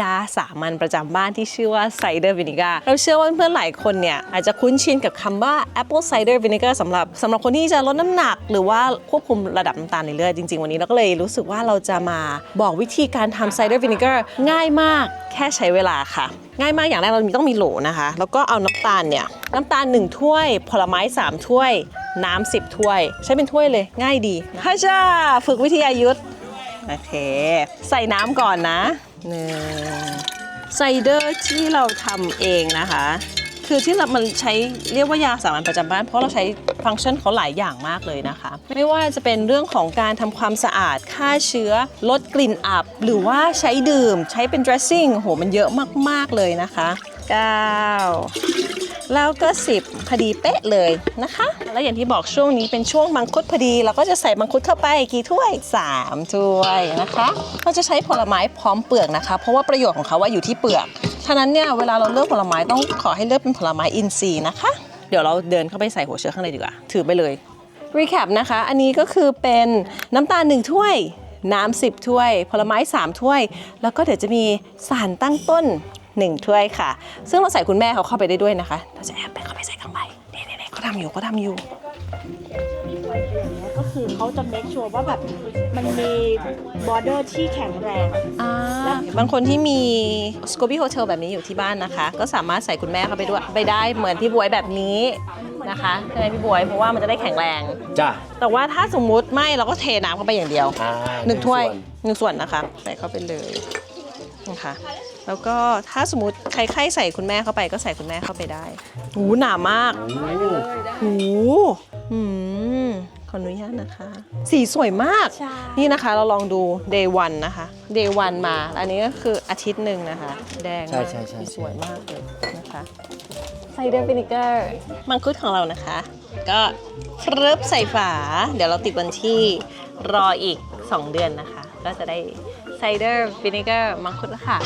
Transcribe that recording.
ยาสามัญประจำบ้านที่ชื่อว่าไซเดอร์วินิกาเราเชื่อว่าเพื่อนๆหลายคนเนี่ยอาจจะคุ้นชินกับคำว่า Apple Cider Vinegar สำหรับสำหรับคนที่จะลดน้ำหนัก หรือว่าควบคุมระดับน้ำตาลในเลือดจริง ๆ วันนี้เราก็เลยรู้สึกว่าเราจะมาบอกวิธีการทำไซเดอร์วินิกาง่ายมากแค่ใช้เวลาค่ะ ง่ายมากอย่างแรกเราต้องมีโหลนะคะ แล้วก็เอาน้ำตาลเนี่ยน้ำตาล 1 ถ้วย ผลไม้ 3 ถ้วย น้ำ10 ถ้วย ใช้เป็นถ้วยเลย ง่ายดีฮ่าจ้าฝึกวิทยายุทธโอเค ใส่น้ำก่อนนะ หนึ่งไซเดอร์ที่เราทำเองนะคะ คือที่เรามันใช้เรียกว่ายาสามัญประจำบ้าน เพราะเราใช้ฟังก์ชันเขาหลายอย่างมากเลยนะคะ ไม่ว่าจะเป็นเรื่องของการทำความสะอาดฆ่าเชื้อ ลดกลิ่นอับ หรือว่าใช้ดื่ม ใช้เป็น dressing โหมันเยอะมากๆเลยนะคะ 9 แล้วก็ 10 พอดีเป๊ะเลยนะคะ แล้วอย่างที่บอกช่วงนี้เป็นช่วงมังคุดพอดี เราก็จะใส่มังคุดเข้าไปกี่ถ้วย 3 ถ้วยนะคะเราจะใช้ผลไม้พร้อมเปลือกนะคะ เพราะว่าประโยชน์ของเขาว่าอยู่ที่เปลือกฉะนั้นเนี่ยเวลาเราเลือกผลไม้ต้องขอให้เลือกเป็นผลไม้อินทรีย์นะคะ เดี๋ยวเราเดินเข้าไปใส่หัวเชื้อข้างในดีกว่า ถือไปเลย recap นะคะ อันนี้ก็คือเป็นน้ำตาล 1 ถ้วย น้ำ10 ถ้วย ผลไม้ 3 ถ้วย แล้วก็เดี๋ยวจะมีสารตั้งต้น 1 ถ้วยค่ะ ซึ่งเราใส่คุณแม่เขาเข้าไปได้ด้วยนะคะ เราจะแอบไปเข้าไปใส่ข้างในนี่ๆๆเขาทำอยู่เขาทำอยู่อย่างเงี้ยก็คือเขาจะ make sure ว่าแบบมันมี border ที่แข็งแรงอ่าบางคนที่มีส c o บี้โฮเทลแบบนี้อยู่ที่บ้านนะคะ ก็สามารถใส่คุณแม่เข้าไปด้วยไปได้เหมือนพี่บวยแบบนี้นะคะใช่ไหมพี่บวยเพราะว่ามันจะได้แข็งแรง จ้ะ แต่ว่าถ้าสมมุติไม่เราก็เทน้ำเข้าไปอย่างเดียวอ่าหนึ่งถ้วยส่นหนึ่งส่วนนะคะ ใส่เข้าไปเลยนะคะ แล้วก็ถ้าสมมติใครใครใส่คุณแม่เข้าไปก็ใส่คุณแม่เข้าไปได้หูหนามากโอ้หูอืมขออนุญาตนะคะ สีสวยมากใช่นี่นะคะเราลองดู day one นะคะ day one มา อันนี้ก็คืออาทิตย์หนึ่งนะคะ แดงใช่มากใช่ใช่สีสวยมากเลยนะคะไซเดอร์วินิเกอร์มังคุดของเรานะคะ ก็ฟรึบใส่ฝา เดี๋ยวเราติดวันที่รออีก 2 เดือนนะคะ ก็จะได้ไซเดอร์วินิเกอร์มังคุดแล้วค่ะ